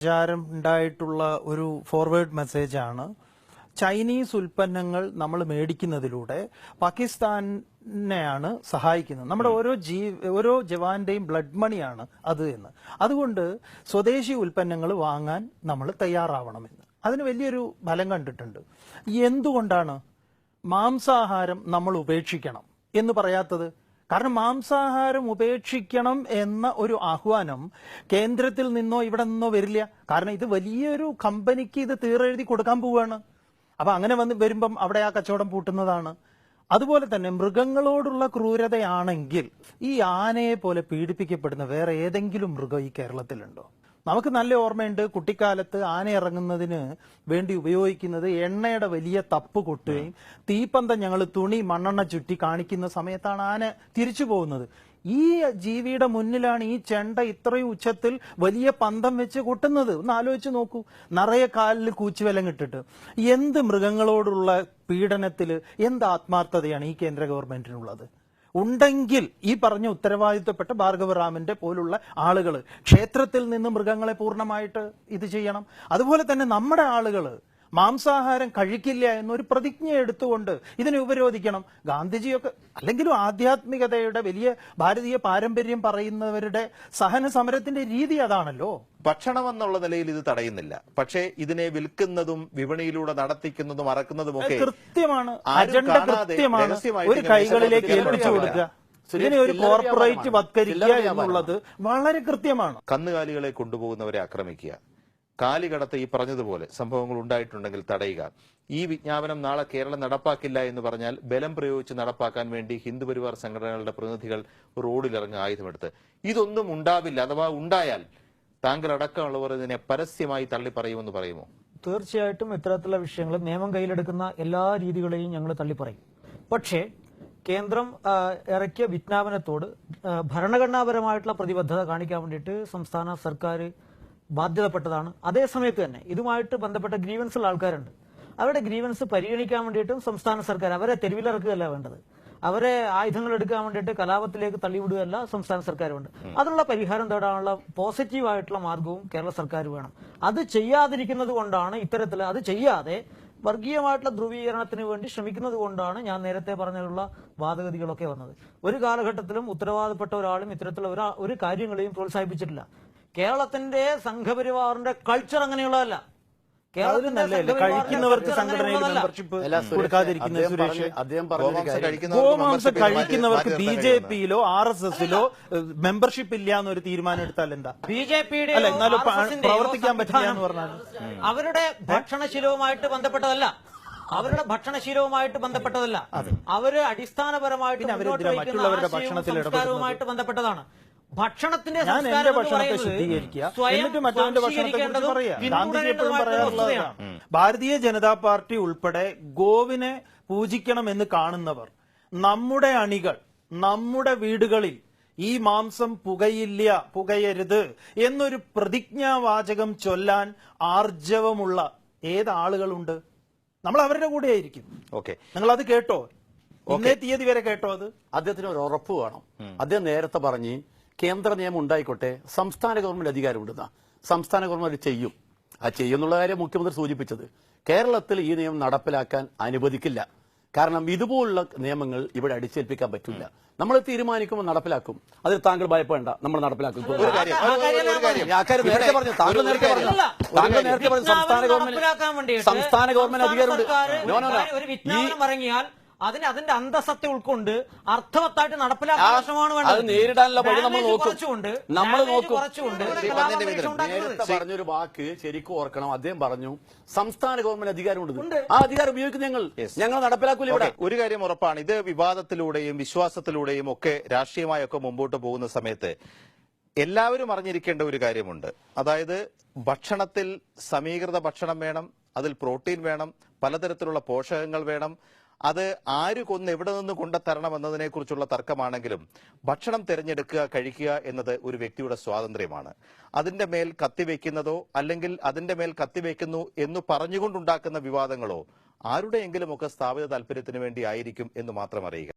വിചാരം ഉണ്ടായിട്ടുള്ള ഒരു ഫോർവേഡ് മെസ്സേജ് ആണ്. ചൈനീസ് ഉൽപ്പന്നങ്ങൾ നമ്മൾ മേടിക്കുന്നതിലൂടെ പാകിസ്ഥാനെയാണ് സഹായിക്കുന്നത്. നമ്മുടെ ഓരോ ജീ ഓരോ ജവാന്റെയും ബ്ലഡ് മണിയാണ് അത് എന്ന്. അതുകൊണ്ട് സ്വദേശി ഉൽപ്പന്നങ്ങൾ വാങ്ങാൻ നമ്മൾ തയ്യാറാവണമെന്ന്. അതിന് വലിയൊരു ഫലം കണ്ടിട്ടുണ്ട്. എന്തുകൊണ്ടാണ് മാംസാഹാരം നമ്മൾ ഉപേക്ഷിക്കണം എന്ന് പറയാത്തത്? കാരണം മാംസാഹാരം ഉപേക്ഷിക്കണം എന്ന ഒരു ആഹ്വാനം കേന്ദ്രത്തിൽ നിന്നോ ഇവിടെ നിന്നോ വരില്ല. കാരണം ഇത് വലിയൊരു കമ്പനിക്ക് ഇത് തീറെഴുതി കൊടുക്കാൻ പോവുകയാണ് അപ്പൊ അങ്ങനെ വന്ന് വരുമ്പം അവിടെ ആ കച്ചവടം പൂട്ടുന്നതാണ്. അതുപോലെ തന്നെ മൃഗങ്ങളോടുള്ള ക്രൂരതയാണെങ്കിൽ ഈ ആനയെ പോലെ പീഡിപ്പിക്കപ്പെടുന്ന വേറെ ഏതെങ്കിലും മൃഗം ഈ കേരളത്തിലുണ്ടോ? നമുക്ക് നല്ല ഓർമ്മയുണ്ട് കുട്ടിക്കാലത്ത് ആന ഇറങ്ങുന്നതിന് വേണ്ടി ഉപയോഗിക്കുന്നത് എണ്ണയുടെ വലിയ തപ്പ് കൊട്ടുകയും തീപ്പന്തം ഞങ്ങൾ തുണി മണ്ണെണ്ണ ചുറ്റി കാണിക്കുന്ന സമയത്താണ് ആന തിരിച്ചു പോകുന്നത്. ഈ ജീവിയുടെ മുന്നിലാണ് ഈ ചെണ്ട ഇത്രയും ഉച്ചത്തിൽ വലിയ പന്തം വെച്ച് കൊട്ടുന്നത്. ഒന്ന് ആലോചിച്ച് നോക്കൂ. നിറയെ കാലിൽ കൂച്ചുവലം ഇട്ടിട്ട്. എന്ത് മൃഗങ്ങളോടുള്ള പീഡനത്തിൽ എന്ത് ആത്മാർത്ഥതയാണ് ഈ കേന്ദ്ര ഗവൺമെന്റിനുള്ളത്? ഉണ്ടെങ്കിൽ ഈ പറഞ്ഞ ഉത്തരവാദിത്വപ്പെട്ട ഭാർഗവറാമിന്റെ പോലുള്ള ആളുകൾ ക്ഷേത്രത്തിൽ നിന്ന് മൃഗങ്ങളെ പൂർണമായിട്ട് ഇത് ചെയ്യണം. അതുപോലെ തന്നെ നമ്മുടെ ആളുകൾ മാംസാഹാരം കഴിക്കില്ല എന്നൊരു പ്രതിജ്ഞ എടുത്തുകൊണ്ട് ഇതിനെ ഉപരോധിക്കണം. ഗാന്ധിജിയൊക്കെ അല്ലെങ്കിലും ആധ്യാത്മികതയുടെ വലിയ ഭാരതീയ പാരമ്പര്യം പറയുന്നവരുടെ സഹന സമരത്തിന്റെ രീതി അതാണല്ലോ. ഭക്ഷണം എന്നുള്ള നിലയിൽ ഇത് തടയുന്നില്ല. പക്ഷേ ഇതിനെ വിൽക്കുന്നതും വിപണിയിലൂടെ നടത്തിക്കുന്നതും അറക്കുന്നതും ഒക്കെ കൃത്യമാണ്. അജണ്ട കൃത്യമാണ്. ഒരു കൈകളിലേക്ക് ഏൽപ്പിച്ചു കൊടുക്കുക. ഇതിനെ ഒരു കോർപ്പറേറ്റ്. വത്കരിക്കുക എന്നുള്ളത് വളരെ കൃത്യമാണ്. കന്നുകാലികളെ കൊണ്ടുപോകുന്നവരെ ആക്രമിക്കുക. കാലികടത്ത് ഈ പറഞ്ഞതുപോലെ സംഭവങ്ങൾ ഉണ്ടായിട്ടുണ്ടെങ്കിൽ തടയുക. ഈ വിജ്ഞാപനം നാളെ കേരളം നടപ്പാക്കില്ല എന്ന് പറഞ്ഞാൽ ബലം പ്രയോഗിച്ച് നടപ്പാക്കാൻ വേണ്ടി ഹിന്ദുപരിവാർ സംഘടനകളുടെ പ്രതിനിധികൾ റോഡിലിറങ്ങി ആയുധമെടുത്ത്. ഇതൊന്നും ഉണ്ടാവില്ല അഥവാ ഉണ്ടായാൽ താങ്കൾ അടക്കമുള്ളവർ ഇതിനെ പരസ്യമായി തള്ളിപ്പറയുമെന്ന് പറയുമോ? തീർച്ചയായിട്ടും ഇത്തരത്തിലുള്ള വിഷയങ്ങൾ നിയമം കയ്യിലെടുക്കുന്ന എല്ലാ രീതികളെയും ഞങ്ങൾ തള്ളിപ്പറയും. പക്ഷേ കേന്ദ്രം ഇറക്കിയ വിജ്ഞാപനത്തോട് ഭരണഘടനാപരമായിട്ടുള്ള പ്രതിബദ്ധത കാണിക്കാൻ വേണ്ടിയിട്ട് സംസ്ഥാന സർക്കാർ ബാധ്യതപ്പെട്ടതാണ്. അതേസമയത്ത് തന്നെ ഇതുമായിട്ട് ബന്ധപ്പെട്ട ഗ്രീവൻസ് ഉള്ള ആൾക്കാരുണ്ട്. അവരുടെ ഗ്രീവൻസ് പരിഗണിക്കാൻ വേണ്ടിയിട്ടും സംസ്ഥാന സർക്കാർ അവരെ തെരുവിലിറക്കുകയല്ല വേണ്ടത്. അവരെ ആയുധങ്ങൾ എടുക്കാൻ വേണ്ടിയിട്ട് കലാപത്തിലേക്ക് തള്ളിവിടുകയല്ല സംസ്ഥാന സർക്കാരുണ്ട്. അതിനുള്ള പരിഹാരം തേടാനുള്ള പോസിറ്റീവ് ആയിട്ടുള്ള മാർഗവും കേരള സർക്കാർ വേണം. അത് ചെയ്യാതിരിക്കുന്നത് കൊണ്ടാണ് ഇത്തരത്തിൽ അത് ചെയ്യാതെ വർഗീയമായിട്ടുള്ള ധ്രുവീകരണത്തിന് വേണ്ടി ശ്രമിക്കുന്നത് കൊണ്ടാണ് ഞാൻ നേരത്തെ പറഞ്ഞതിലുള്ള വാദഗതികളൊക്കെ വന്നത്. ഒരു കാലഘട്ടത്തിലും ഉത്തരവാദപ്പെട്ട ഒരാളും ഇത്തരത്തിലുള്ള ഒരു കാര്യങ്ങളെയും പ്രോത്സാഹിപ്പിച്ചിട്ടില്ല. കേരളത്തിന്റെ സംഘപരിവാറിന്റെ കൾച്ചർ അങ്ങനെയുള്ളതല്ല. കഴിക്കുന്നവർക്ക് സംഘടനയിൽ മെമ്പർഷിപ്പ് സുരേഷ്, ഗോമാംസം കഴിക്കുന്നവർക്ക് ബി ജെ പിയിലോ ആർ എസ് എസിലോ മെമ്പർഷിപ്പ് ഇല്ല എന്നൊരു തീരുമാനം എടുത്താൽ എന്താ? ബി ജെ പിയുടെ അല്ല, എന്നാലും പ്രവർത്തിക്കാൻ പറ്റില്ല എന്ന് പറഞ്ഞാൽ. അവരുടെ ഭക്ഷണശീലവുമായിട്ട് ബന്ധപ്പെട്ടതല്ല. അവരുടെ ഭക്ഷണശീലവുമായിട്ട് ബന്ധപ്പെട്ടതല്ല. അവർ അടിസ്ഥാനപരമായിട്ട് ഭക്ഷണത്തിലുമായിട്ട് മുന്നോട്ട് മറ്റുള്ളവരുടെ ഭക്ഷണത്തിൽ ബന്ധപ്പെട്ടതാണ്. ഭക്ഷണത്തിന്റെ ഭക്ഷണത്തെ ശുദ്ധീകരിക്കുക. എന്നിട്ട് മറ്റവന്റെ ഭക്ഷണത്തെ കുറിച്ച് സ്വാംശീകരിക്കേണ്ടതും പറയാം. ഗാന്ധിജി എപ്പോഴും പറയാറുള്ളതാണ് ഭാരതീയ ജനതാ പാർട്ടി ഉൾപ്പെടെ ഗോവിനെ പൂജിക്കണം എന്ന് കാണുന്നവർ നമ്മുടെ അണികൾ നമ്മുടെ വീടുകളിൽ ഈ മാംസം പുകയില്ല പുകയരുത് എന്നൊരു പ്രതിജ്ഞാവാചകം ചൊല്ലാൻ ആർജവമുള്ള ഏതാളുകളുണ്ട്? നമ്മൾ അവരുടെ കൂടെ ആയിരിക്കും. ഓക്കെ. നിങ്ങൾ അത് കേട്ടോ? ഇന്നേ തീയതി വരെ കേട്ടോ അത്? അദ്ദേഹത്തിന് ഒരു ഉറപ്പ് വേണം. അദ്ദേഹം നേരത്തെ പറഞ്ഞ് കേന്ദ്ര നിയമം ഉണ്ടായിക്കോട്ടെ സംസ്ഥാന ഗവൺമെന്റ് അധികാരമുണ്ടെന്ന. സംസ്ഥാന ഗവൺമെന്റ് ചെയ്യും. ആ ചെയ്യുന്നുള്ള കാര്യം മുഖ്യമന്ത്രി സൂചിപ്പിച്ചത്. കേരളത്തിൽ ഈ നിയമം നടപ്പിലാക്കാൻ അനുവദിക്കില്ല. കാരണം ഇതുപോലുള്ള നിയമങ്ങൾ ഇവിടെ അടിച്ചേൽപ്പിക്കാൻ പറ്റില്ല. നമ്മൾ തീരുമാനിക്കുമ്പോൾ നടപ്പിലാക്കും. അതിൽ താങ്കൾ ഭയപ്പെടേണ്ട. നമ്മൾ നടപ്പിലാക്കും. നേരത്തെ പറഞ്ഞു? താങ്കൾ ഒരു നേരത്തെ പറഞ്ഞു? താങ്കൾ നേരത്തെ പറഞ്ഞു? സംസ്ഥാന ഗവൺമെന്റ് സംസ്ഥാന ഗവൺമെന്റ് അധികാരമുണ്ട്. നോ നോ നോ ഒരു ഈ വിജ്ഞാപനം ഇറങ്ങിയാൽ അതിന് അതിന്റെ അന്തസത്തെ ഉൾക്കൊണ്ട് അർത്ഥവത്തായിട്ട് നടപ്പിലാക്കാൻ ശ്രമമാണ് വേണ്ടത്. നേരിടാനുള്ള വഴി നമ്മൾ കുറച്ചുകൊണ്ട് നമ്മൾ പറഞ്ഞൊരു വാക്ക് ശരിക്കും ഓർക്കണം. അദ്ദേഹം പറഞ്ഞു സംസ്ഥാന ഗവൺമെന്റ് അധികാരമുണ്ട്. ആ അധികാരം ഉപയോഗിക്കുന്ന ഞങ്ങൾ. ഞങ്ങൾ നടപ്പിലാക്കൂല ഇവിടെ. ഒരു കാര്യം ഉറപ്പാണ്. ഇത് വിവാദത്തിലൂടെയും വിശ്വാസത്തിലൂടെയും ഒക്കെ രാഷ്ട്രീയമായൊക്കെ മുമ്പോട്ട് പോകുന്ന സമയത്ത് എല്ലാവരും അറിഞ്ഞിരിക്കേണ്ട ഒരു കാര്യമുണ്ട്. അതായത് ഭക്ഷണത്തിൽ സമീകൃത ഭക്ഷണം വേണം അതിൽ പ്രോട്ടീൻ വേണം പലതരത്തിലുള്ള പോഷകങ്ങൾ വേണം അത് ആര് കൊന്ന് എവിടെ നിന്ന് കൊണ്ടുത്തരണം എന്നതിനെ കുറിച്ചുള്ള തർക്കമാണെങ്കിലും ഭക്ഷണം തിരഞ്ഞെടുക്കുക കഴിക്കുക എന്നത് ഒരു വ്യക്തിയുടെ സ്വാതന്ത്ര്യമാണ്. അതിന്റെ മേൽ കത്തിവെക്കുന്നതോ അല്ലെങ്കിൽ അതിന്റെ മേൽ കത്തിവെക്കുന്നു എന്ന് പറഞ്ഞുകൊണ്ടുണ്ടാക്കുന്ന വിവാദങ്ങളോ ആരുടെയെങ്കിലും ഒക്കെ സ്ഥാപിത താല്പര്യത്തിന് വേണ്ടി ആയിരിക്കും എന്ന് മാത്രം അറിയുക.